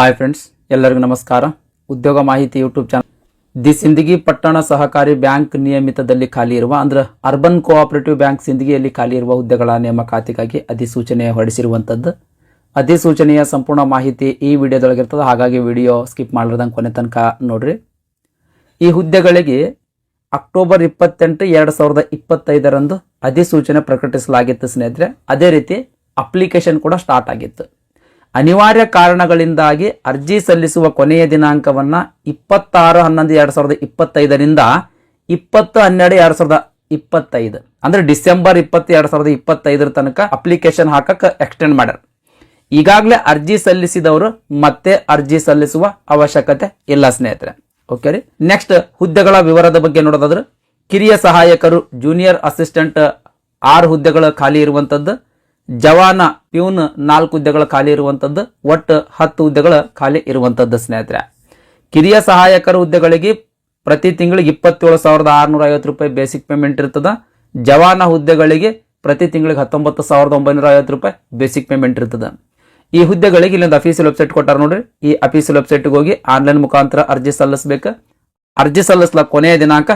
Hi friends ಎಲ್ಲರಿಗೂ ನಮಸ್ಕಾರ. ಉದ್ಯೋಗ ಮಾಹಿತಿ ಯೂಟ್ಯೂಬ್ ಚಾನಲ್ ದಿ ಸಿಂದಗಿ ಪಟ್ಟಣ ಸಹಕಾರಿ ಬ್ಯಾಂಕ್ ನಿಯಮಿತದಲ್ಲಿ ಖಾಲಿ ಇರುವ, ಅಂದ್ರೆ ಅರ್ಬನ್ ಕೋಆಪರೇಟಿವ್ ಬ್ಯಾಂಕ್ ಸಿಂದಗಿಯಲ್ಲಿ ಖಾಲಿ ಇರುವ ಹುದ್ದೆಗಳ ನೇಮಕಾತಿಗಾಗಿ ಅಧಿಸೂಚನೆ ಹೊರಡಿಸಿರುವಂಥದ್ದು. ಅಧಿಸೂಚನೆಯ ಸಂಪೂರ್ಣ ಮಾಹಿತಿ ಈ ವಿಡಿಯೋದೊಳಗಿರ್ತದೆ. ಹಾಗಾಗಿ ವಿಡಿಯೋ ಸ್ಕಿಪ್ ಮಾಡಿರ್ದಂಗೆ ಕೊನೆ ತನಕ ನೋಡ್ರಿ. ಈ ಹುದ್ದೆಗಳಿಗೆ ಅಕ್ಟೋಬರ್ ಇಪ್ಪತ್ತೆಂಟು ಎರಡು ಸಾವಿರದ ಇಪ್ಪತ್ತೈದರಂದು ಅಧಿಸೂಚನೆ ಪ್ರಕಟಿಸಲಾಗಿತ್ತು ಸ್ನೇಹಿತರೆ. ಅದೇ ರೀತಿ ಅಪ್ಲಿಕೇಶನ್ ಕೂಡ ಸ್ಟಾರ್ಟ್ ಆಗಿತ್ತು. ಅನಿವಾರ್ಯ ಕಾರಣಗಳಿಂದಾಗಿ ಅರ್ಜಿ ಸಲ್ಲಿಸುವ ಕೊನೆಯ ದಿನಾಂಕವನ್ನು ಇಪ್ಪತ್ತಾರು ಹನ್ನೊಂದು ಎರಡು ಸಾವಿರದ ಇಪ್ಪತ್ತೈದರಿಂದ ಇಪ್ಪತ್ತು ಹನ್ನೆರಡು ಎರಡು ಸಾವಿರದ ಇಪ್ಪತ್ತೈದು. ಅಂದ್ರೆ ಡಿಸೆಂಬರ್ ಇಪ್ಪತ್ತು ಎರಡು ಸಾವಿರದ ಇಪ್ಪತ್ತೈದರ ತನಕ ಅಪ್ಲಿಕೇಶನ್ ಹಾಕಕ್ಕೆ ಎಕ್ಸ್ಟೆಂಡ್ ಮಾಡ್ಯಾರ. ಈಗಾಗಲೇ ಅರ್ಜಿ ಸಲ್ಲಿಸಿದವರು ಮತ್ತೆ ಅರ್ಜಿ ಸಲ್ಲಿಸುವ ಅವಶ್ಯಕತೆ ಇಲ್ಲ ಸ್ನೇಹಿತರೆ. ಓಕೆ ರೀ? ನೆಕ್ಸ್ಟ್ ಹುದ್ದೆಗಳ ವಿವರದ ಬಗ್ಗೆ ನೋಡೋದಾದ್ರೆ ಕಿರಿಯ ಸಹಾಯಕರು ಜೂನಿಯರ್ ಅಸಿಸ್ಟೆಂಟ್ ಆರು ಹುದ್ದೆಗಳು ಖಾಲಿ ಇರುವಂತದ್ದು ಜವಾನ ಪ್ಯೂನ್ ನಾಲ್ಕು ಹುದ್ದೆಗಳ ಖಾಲಿ ಇರುವಂತದ್ದು, ಒಟ್ಟು ಹತ್ತು ಹುದ್ದೆಗಳ ಖಾಲಿ ಇರುವಂತದ್ದು ಸ್ನೇಹಿತರೆ. ಕಿರಿಯ ಸಹಾಯಕರ ಹುದ್ದೆಗಳಿಗೆ ಪ್ರತಿ ತಿಂಗಳಿಗೆ ಇಪ್ಪತ್ತೇಳು ಸಾವಿರದ ಆರುನೂರ ಐವತ್ತು ರೂಪಾಯಿ ಬೇಸಿಕ್ ಪೇಮೆಂಟ್ ಇರ್ತದ. ಜವಾನ ಹುದ್ದೆಗಳಿಗೆ ಪ್ರತಿ ತಿಂಗಳಿಗೆ ಹತ್ತೊಂಬತ್ತು ಸಾವಿರದ ಒಂಬೈನೂರ ಐವತ್ತು ರೂಪಾಯಿ ಬೇಸಿಕ್ ಪೇಮೆಂಟ್ ಇರ್ತದೆ. ಈ ಹುದ್ದೆಗಳಿಗೆ ಇಲ್ಲೊಂದು ಅಫೀಸಿಯಲ್ ವೆಬ್ಸೈಟ್ ಕೊಟ್ಟಾರ ನೋಡ್ರಿ. ಈ ಅಫೀಸಿಯಲ್ ವೆಬ್ಸೈಟ್ಗೆ ಹೋಗಿ ಆನ್ಲೈನ್ ಮುಖಾಂತರ ಅರ್ಜಿ ಸಲ್ಲಿಸಬೇಕು. ಅರ್ಜಿ ಸಲ್ಲಿಸಲ ಕೊನೆಯ ದಿನಾಂಕ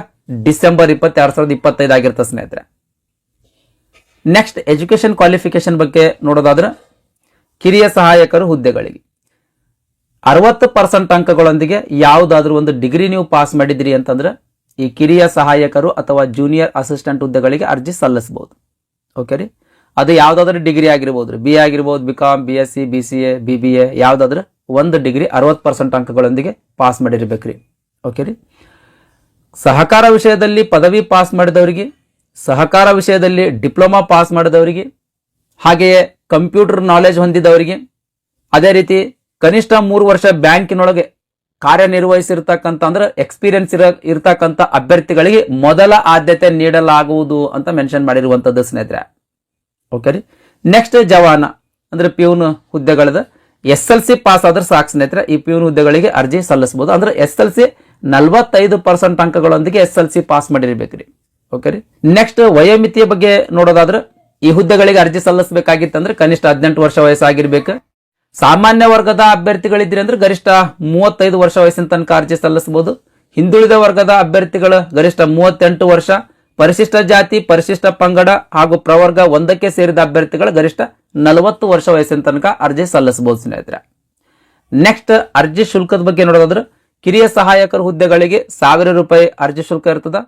ಡಿಸೆಂಬರ್ ಇಪ್ಪತ್ತೆರಡು ಸಾವಿರದ ಇಪ್ಪತ್ತೈದು ಆಗಿರ್ತದೆ ಸ್ನೇಹಿತರೆ. ನೆಕ್ಸ್ಟ್ ಎಜುಕೇಶನ್ ಕ್ವಾಲಿಫಿಕೇಶನ್ ಬಗ್ಗೆ ನೋಡೋದಾದ್ರೆ, ಕಿರಿಯ ಸಹಾಯಕರು ಹುದ್ದೆಗಳಿಗೆ. ಅರವತ್ತು ಪರ್ಸೆಂಟ್ ಅಂಕಗಳೊಂದಿಗೆ ಯಾವುದಾದ್ರೂ ಒಂದು ಡಿಗ್ರಿ ನೀವು ಪಾಸ್ ಮಾಡಿದ್ರಿ ಅಂತಂದ್ರೆ, ಈ ಕಿರಿಯ ಸಹಾಯಕರು ಅಥವಾ ಜೂನಿಯರ್ ಅಸಿಸ್ಟೆಂಟ್ ಹುದ್ದೆಗಳಿಗೆ ಅರ್ಜಿ ಸಲ್ಲಿಸಬಹುದು. ಓಕೆ ರೀ? ಅದು ಯಾವುದಾದ್ರೂ ಡಿಗ್ರಿ ಆಗಿರ್ಬೋದು ರೀ ಬಿ ಆಗಿರ್ಬೋದು B com B S C B C A B B A ಯಾವುದಾದ್ರೂ ಒಂದು ಡಿಗ್ರಿ ಅರವತ್ತು ಪರ್ಸೆಂಟ್ ಅಂಕಗಳೊಂದಿಗೆ ಪಾಸ್ ಮಾಡಿರ್ಬೇಕ್ರಿ. ಓಕೆ ರೀ? ಸಹಕಾರ ವಿಷಯದಲ್ಲಿ ಪದವಿ ಪಾಸ್ ಮಾಡಿದವರಿಗೆ ಸಹಕಾರ ವಿಷಯದಲ್ಲಿ ಡಿಪ್ಲೊಮಾ ಪಾಸ್ ಮಾಡಿದವರಿಗೆ, ಹಾಗೆಯೇ ಕಂಪ್ಯೂಟರ್ ನಾಲೆಜ್ ಹೊಂದಿದವರಿಗೆ, ಅದೇ ರೀತಿ ಕನಿಷ್ಠ ಮೂರು ವರ್ಷ ಬ್ಯಾಂಕಿನೊಳಗೆ ಕಾರ್ಯನಿರ್ವಹಿಸಿರ್ತಕ್ಕಂಥ ಅಂದ್ರೆ ಎಕ್ಸ್ಪೀರಿಯನ್ಸ್ ಇರ ಇರ್ತಕ್ಕಂಥ ಅಭ್ಯರ್ಥಿಗಳಿಗೆ ಮೊದಲ ಆದ್ಯತೆ ನೀಡಲಾಗುವುದು ಅಂತ ಮೆನ್ಷನ್ ಮಾಡಿರುವಂಥದ್ದು ಸ್ನೇಹಿತರೆ. ಓಕೆ ರೀ? ನೆಕ್ಸ್ಟ್ ಜವಾನ, ಅಂದ್ರೆ ಪ್ಯೂನ್ ಹುದ್ದೆಗಳದ, ಎಸ್ ಎಲ್ ಸಿ ಪಾಸ್ ಆದ್ರೆ ಸಾಕು ಸ್ನೇಹಿತರೆ. ಈ ಪ್ಯೂನ್ ಹುದ್ದೆಗಳಿಗೆ ಅರ್ಜಿ ಸಲ್ಲಿಸಬಹುದು. ಅಂದ್ರೆ ಎಸ್ ಎಲ್ ಸಿ ನಲ್ವತ್ತೈದು ಪರ್ಸೆಂಟ್ ಅಂಕಗಳೊಂದಿಗೆ ಎಸ್ ಎಲ್ ಸಿ ಪಾಸ್ ಮಾಡಿರ್ಬೇಕ್ರಿ. ಓಕೆ ನೆಕ್ಸ್ಟ್ ವಯೋಮಿತಿಯ ಬಗ್ಗೆ ನೋಡೋದಾದ್ರೆ, ಈ ಹುದ್ದೆಗಳಿಗೆ ಅರ್ಜಿ ಸಲ್ಲಿಸಬೇಕಾಗಿತ್ತಂದ್ರೆ ಕನಿಷ್ಠ ಹದಿನೆಂಟು ವರ್ಷ ವಯಸ್ಸಾಗಿರ್ಬೇಕು. ಸಾಮಾನ್ಯ ವರ್ಗದ ಅಭ್ಯರ್ಥಿಗಳಿದ್ರಿ ಅಂದ್ರೆ ಗರಿಷ್ಠ ಮೂವತ್ತೈದು ವರ್ಷ ವಯಸ್ಸಿನ ತನಕ ಅರ್ಜಿ ಸಲ್ಲಿಸಬಹುದು. ಹಿಂದುಳಿದ ವರ್ಗದ ಅಭ್ಯರ್ಥಿಗಳು ಗರಿಷ್ಠ ಮೂವತ್ತೆಂಟು ವರ್ಷ, ಪರಿಶಿಷ್ಟ ಜಾತಿ, ಪರಿಶಿಷ್ಟ ಪಂಗಡ ಹಾಗೂ ಪ್ರವರ್ಗ ಒಂದಕ್ಕೆ ಸೇರಿದ ಅಭ್ಯರ್ಥಿಗಳು ಗರಿಷ್ಠ ನಲವತ್ತು ವರ್ಷ ವಯಸ್ಸಿನ ತನಕ ಅರ್ಜಿ ಸಲ್ಲಿಸಬಹುದು ಸ್ನೇಹಿತರೆ. ನೆಕ್ಸ್ಟ್ ಅರ್ಜಿ ಶುಲ್ಕದ ಬಗ್ಗೆ ನೋಡೋದಾದ್ರೆ, ಕಿರಿಯ ಸಹಾಯಕರ ಹುದ್ದೆಗಳಿಗೆ ಸಾವಿರ ರೂಪಾಯಿ ಅರ್ಜಿ ಶುಲ್ಕ ಇರ್ತದ.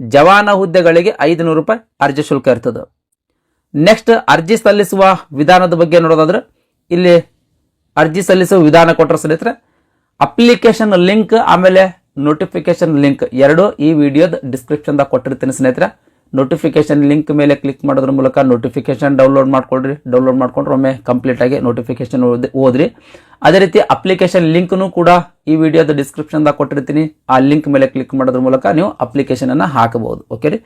ಜವಾನ ಹುದ್ದೆಗಳಿಗೆ ಐದುನೂರು ರೂಪಾಯಿ ಅರ್ಜಿ ಶುಲ್ಕ ಇರ್ತದೆ. ನೆಕ್ಸ್ಟ್ ಅರ್ಜಿ ಸಲ್ಲಿಸುವ ವಿಧಾನದ ಬಗ್ಗೆ ನೋಡೋದಾದ್ರೆ, ಇಲ್ಲಿ ಅರ್ಜಿ ಸಲ್ಲಿಸುವ ವಿಧಾನ ಕೊಟ್ಟರೆ ಸ್ನೇಹಿತರೆ ಅಪ್ಲಿಕೇಶನ್ ಲಿಂಕ್ ಆಮೇಲೆ ನೋಟಿಫಿಕೇಶನ್ ಲಿಂಕ್ ಎರಡು ಈ ವಿಡಿಯೋದ ಡಿಸ್ಕ್ರಿಪ್ಷನ್ದಾಗ ಕೊಟ್ಟಿರ್ತೀನಿ ಸ್ನೇಹಿತರೆ. ನೋಟಿಫಿಕೇಶನ್ ಲಿಂಕ್ ಮೇಲೆ ಕ್ಲಿಕ್ ಮಾಡೋದ್ರ ಮೂಲಕ ನೋಟಿಫಿಕೇಶನ್ ಡೌನ್ಲೋಡ್ ಮಾಡ್ಕೊಳ್ರಿ. ಡೌನ್ಲೋಡ್ ಮಾಡ್ಕೊಂಡ್ರೆ ಒಮ್ಮೆ ಕಂಪ್ಲೀಟಾಗಿ ನೋಟಿಫಿಕೇಷನ್ ಓದ್ರಿ. ಅದೇ ರೀತಿ ಅಪ್ಲಿಕೇಶನ್ ಲಿಂಕ್ನು ಕೂಡ ಈ ವಿಡಿಯೋದ ಡಿಸ್ಕ್ರಿಪ್ಷನ್ದಾಗ ಕೊಟ್ಟಿರ್ತೀನಿ. ಆ ಲಿಂಕ್ ಮೇಲೆ ಕ್ಲಿಕ್ ಮಾಡೋದ್ರ ಮೂಲಕ ನೀವು ಅಪ್ಲಿಕೇಶನನ್ನು ಹಾಕಬಹುದು. ಓಕೆ ರೀ?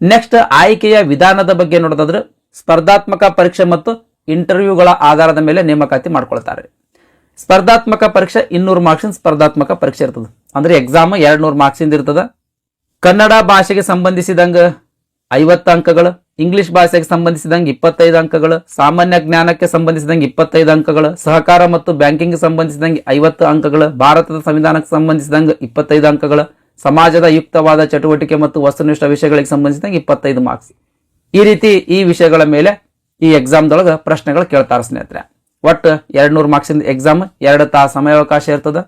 ನೆಕ್ಸ್ಟ್ ಆಯ್ಕೆಯ ವಿಧಾನದ ಬಗ್ಗೆ ನೋಡೋದಾದ್ರೆ ಸ್ಪರ್ಧಾತ್ಮಕ ಪರೀಕ್ಷೆ ಮತ್ತು ಇಂಟರ್ವ್ಯೂಗಳ ಆಧಾರದ ಮೇಲೆ ನೇಮಕಾತಿ ಮಾಡ್ಕೊಳ್ತಾರೆ. ಸ್ಪರ್ಧಾತ್ಮಕ ಪರೀಕ್ಷೆ ಇನ್ನೂರು ಮಾರ್ಕ್ಸಿನ ಸ್ಪರ್ಧಾತ್ಮಕ ಪರೀಕ್ಷೆ ಇರ್ತದೆ. ಅಂದ್ರೆ ಎಕ್ಸಾಮ್ ಎರಡು ನೂರು ಮಾರ್ಕ್ಸಿಂದ ಇರ್ತದೆ. ಕನ್ನಡ ಭಾಷೆಗೆ ಸಂಬಂಧಿಸಿದಂಗ ಐವತ್ತು ಅಂಕಗಳು, ಇಂಗ್ಲಿಷ್ ಭಾಷೆಗೆ ಸಂಬಂಧಿಸಿದಂಗೆ ಇಪ್ಪತ್ತೈದು ಅಂಕಗಳು, ಸಾಮಾನ್ಯ ಜ್ಞಾನಕ್ಕೆ ಸಂಬಂಧಿಸಿದಂಗೆ ಇಪ್ಪತ್ತೈದು ಅಂಕಗಳು, ಸಹಕಾರ ಮತ್ತು ಬ್ಯಾಂಕಿಂಗ್ ಸಂಬಂಧಿಸಿದಂಗೆ ಐವತ್ತು ಅಂಕಗಳು, ಭಾರತದ ಸಂವಿಧಾನಕ್ಕೆ ಸಂಬಂಧಿಸಿದಂಗೆ ಇಪ್ಪತ್ತೈದು ಅಂಕಗಳು, ಸಮಾಜದ ಯುಕ್ತವಾದ ಚಟುವಟಿಕೆ ಮತ್ತು ವಸ್ತುನಿಷ್ಠ ವಿಷಯಗಳಿಗೆ ಸಂಬಂಧಿಸಿದಂಗೆ ಇಪ್ಪತ್ತೈದು ಮಾರ್ಕ್ಸ್ ಈ ರೀತಿ ಈ ವಿಷಯಗಳ ಮೇಲೆ ಈ ಎಕ್ಸಾಮ್ದೊಳಗೆ ಪ್ರಶ್ನೆಗಳು ಕೇಳ್ತಾರೆ ಸ್ನೇಹಿತರೆ. ಒಟ್ಟು ಎರಡು ನೂರು ಮಾರ್ಕ್ಸಿಂದ ಎಕ್ಸಾಮ್ ಎರಡು ತಾಸು ಸಮಯಾವಕಾಶ ಇರ್ತದೆ.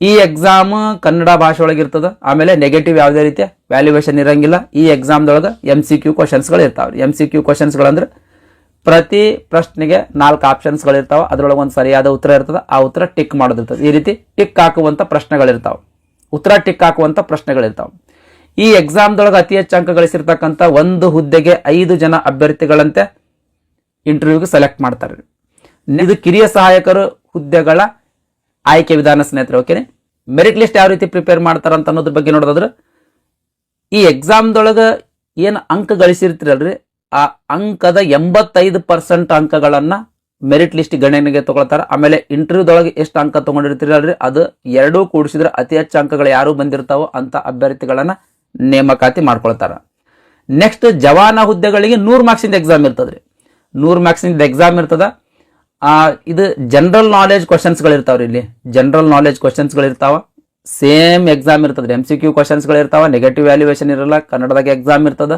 ಈ ಎಕ್ಸಾಮ್ ಕನ್ನಡ ಭಾಷೆ ಒಳಗೆ ಇರ್ತದೆ. ಆಮೇಲೆ ನೆಗೆಟಿವ್ ಯಾವುದೇ ರೀತಿಯ ವ್ಯಾಲ್ಯೂಯೇಷನ್ ಇರಂಗಿಲ್ಲ. ಈ ಎಕ್ಸಾಮ್ದೊಳಗೆ ಎಂ ಸಿ ಕ್ಯೂ ಕ್ವಶನ್ಸ್ಗಳು ಇರ್ತಾವೆ ಎಂ ಸಿ ಕ್ಯೂ ಕ್ವಶನ್ಸ್ಗಳಂದ್ರೆ ಪ್ರತಿ ಪ್ರಶ್ನೆಗೆ ನಾಲ್ಕು ಆಪ್ಷನ್ಸ್ಗಳು ಇರ್ತಾವ. ಅದರೊಳಗೆ ಒಂದು ಸರಿಯಾದ ಉತ್ತರ ಇರ್ತದೆ. ಆ ಉತ್ತರ ಟಿಕ್ ಮಾಡೋದಿರ್ತದೆ. ಈ ರೀತಿ ಟಿಕ್ ಹಾಕುವಂಥ ಪ್ರಶ್ನೆಗಳಿರ್ತಾವೆ ಉತ್ತರ ಟಿಕ್ ಹಾಕುವಂಥ ಪ್ರಶ್ನೆಗಳಿರ್ತಾವೆ ಈ ಎಕ್ಸಾಮ್ದೊಳಗೆ ಅತಿ ಹೆಚ್ಚು ಅಂಕ ಗಳಿಸಿರ್ತಕ್ಕಂಥ ಒಂದು ಹುದ್ದೆಗೆ ಐದು ಜನ ಅಭ್ಯರ್ಥಿಗಳಂತೆ ಇಂಟರ್ವ್ಯೂಗೆ ಸೆಲೆಕ್ಟ್ ಮಾಡ್ತಾರೆ ಇದು ಕಿರಿಯ ಸಹಾಯಕರು ಹುದ್ದೆಗಳ ಆಯ್ಕೆ ವಿಧಾನ ಸ್ನೇಹಿತರೆ ಓಕೆನೆ ಮೆರಿಟ್ ಲಿಸ್ಟ್ ಯಾವ ರೀತಿ ಪ್ರಿಪೇರ್ ಮಾಡ್ತಾರ ಅಂತ ಅನ್ನೋದ್ರ ಬಗ್ಗೆ ನೋಡೋದಾದ್ರೆ, ಈ ಎಕ್ಸಾಮ್ದೊಳಗೆ ಏನು ಅಂಕ ಗಳಿಸಿರ್ತಿರಲ್ರಿ, ಆ ಅಂಕದ ಎಂಬತ್ತೈದು ಪರ್ಸೆಂಟ್ ಅಂಕಗಳನ್ನ ಮೆರಿಟ್ ಲಿಸ್ಟ್ ಗಣನೆಗೆ ತಗೊಳ್ತಾರ. ಆಮೇಲೆ ಇಂಟರ್ವ್ಯೂದೊಳಗೆ ಎಷ್ಟು ಅಂಕ ತೊಗೊಂಡಿರ್ತಿರಲ್ರಿ, ಅದು ಎರಡೂ ಕೂಡಿಸಿದ್ರೆ ಅತಿ ಹೆಚ್ಚು ಅಂಕಗಳು ಯಾರು ಬಂದಿರ್ತಾವೋ ಅಂತ ಅಭ್ಯರ್ಥಿಗಳನ್ನು ನೇಮಕಾತಿ ಮಾಡ್ಕೊಳ್ತಾರ. ನೆಕ್ಸ್ಟ್ ಜವಾನ ಹುದ್ದೆಗಳಿಗೆ ನೂರು ಮಾರ್ಕ್ಸಿಂದ ಎಕ್ಸಾಮ್ ಇರ್ತದ್ರಿ. ನೂರು ಮಾರ್ಕ್ಸಿಂದ ಎಕ್ಸಾಮ್ ಇರ್ತದ. ಇದು ಜನರಲ್ ನಾಲೆಜ್ ಕ್ವಶನ್ಸ್ಗಳು ಇರ್ತಾವ್ರಿ ಇಲ್ಲಿ. ಜನರಲ್ ನಾಲೆಜ್ ಕ್ವಶನ್ಸ್ಗಳು ಇರ್ತಾವ ಸೇಮ್ ಎಕ್ಸಾಮ್ ಇರ್ತದ್ರಿ. ಎಂ ಸಿ ಕ್ಯೂ ಕ್ವಶನ್ಸ್ಗಳು ಇರ್ತಾವ ನೆಗೆಟಿವ್ ವ್ಯಾಲ್ಯೂಯೇಷನ್ ಇರಲ್ಲ. ಕನ್ನಡದಾಗ ಎಕ್ಸಾಮ್ ಇರ್ತದ.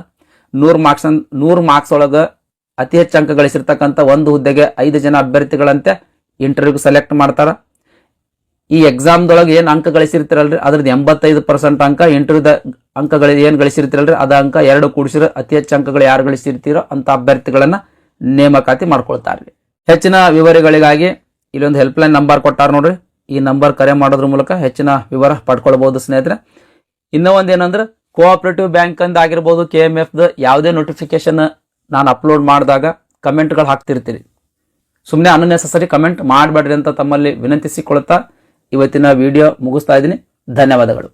ನೂರು ಮಾರ್ಕ್ಸ್ ನೂರು ಮಾರ್ಕ್ಸ್ ಒಳಗೆ ಅತಿ ಹೆಚ್ಚು ಅಂಕ ಗಳಿಸಿರ್ತಕ್ಕಂಥ ಒಂದು ಹುದ್ದೆಗೆ ಐದು ಜನ ಅಭ್ಯರ್ಥಿಗಳಂತೆ ಇಂಟರ್ವ್ಯೂಗೆ ಸೆಲೆಕ್ಟ್ ಮಾಡ್ತಾರ. ಈ ಎಕ್ಸಾಮ್ದೊಳಗೆ ಏನು ಅಂಕ ಗಳಿಸಿರ್ತಿರಲ್ರಿ? ಅದ್ರದ್ದು ಎಂಬತ್ತೈದು ಪರ್ಸೆಂಟ್ ಅಂಕ ಇಂಟರ್ವ್ಯೂದ ಅಂಕಗಳು ಏನು ಗಳಿಸಿರ್ತಿರಲ್ರಿ? ಅದ ಅಂಕ ಎರಡು ಕೂಡಿಸಿರೋ ಅತಿ ಹೆಚ್ಚು ಅಂಕಗಳು ಯಾರು ಗಳಿಸಿರ್ತೀರೋ ಅಂತ ಅಭ್ಯರ್ಥಿಗಳನ್ನ ನೇಮಕಾತಿ ಮಾಡ್ಕೊಳ್ತಾರ್ರಿ. ಹೆಚ್ಚಿನ ವಿವರಗಳಿಗಾಗಿ ಇಲ್ಲೊಂದು ಹೆಲ್ಪ್ಲೈನ್ ನಂಬರ್ ಕೊಟ್ಟಾರ ನೋಡ್ರಿ. ಈ ನಂಬರ್ ಕರೆ ಮಾಡೋದ್ರ ಮೂಲಕ ಹೆಚ್ಚಿನ ವಿವರ ಪಡ್ಕೊಳ್ಬಹುದು ಸ್ನೇಹಿತರೆ. ಇನ್ನೂ ಒಂದೇನಂದ್ರೆ ಕೋಆಪರೇಟಿವ್ ಬ್ಯಾಂಕ್ ಅಂದ ಆಗಿರ್ಬೋದು ಕೆ ಎಂ ಎಫ್ ಯಾವುದೇ ನೋಟಿಫಿಕೇಶನ್ ನಾನು ಅಪ್ಲೋಡ್ ಮಾಡಿದಾಗ ಕಮೆಂಟ್ಗಳು ಹಾಕ್ತಿರ್ತೀರಿ. ಸುಮ್ಮನೆ ಅನ್ನೆಸರಿ ಕಮೆಂಟ್ ಮಾಡಬೇಡ್ರಿ ಅಂತ ತಮ್ಮಲ್ಲಿ ವಿನಂತಿಸಿಕೊಳ್ತಾ ಇವತ್ತಿನ ವಿಡಿಯೋ ಮುಗಿಸ್ತಾ ಇದ್ದೀನಿ. ಧನ್ಯವಾದಗಳು.